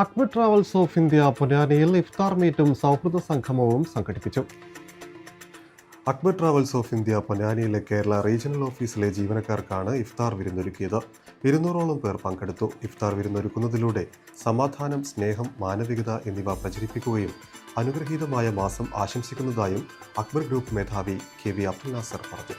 Akbar travels of India പൊന്നാനിയിൽ ഇഫ്താർ മീറ്റും സൗഹൃദ സംഗമവും സംഘടിപ്പിച്ചു. അക്ബർ ട്രാവൽസ് ഓഫ് ഇന്ത്യ പൊന്നാനിയിലെ കേരള റീജിയണൽ ഓഫീസിലെ ജീവനക്കാർക്കാണ് ഇഫ്താർ വിരുന്നൊരുക്കിയത്. ഇരുന്നൂറോളം പേർ പങ്കെടുത്തു. ഇഫ്താർ വിരുന്നൊരുക്കുന്നതിലൂടെ സമാധാനം സ്നേഹം മാനവികത എന്നിവ പ്രചരിപ്പിക്കുകയും അനുഗ്രഹീതമായ മാസം ആശംസിക്കുന്നതായും അക്ബർ ഗ്രൂപ്പ് മേധാവി കെ വി അബ്ദുൽ നാസർ പറഞ്ഞു.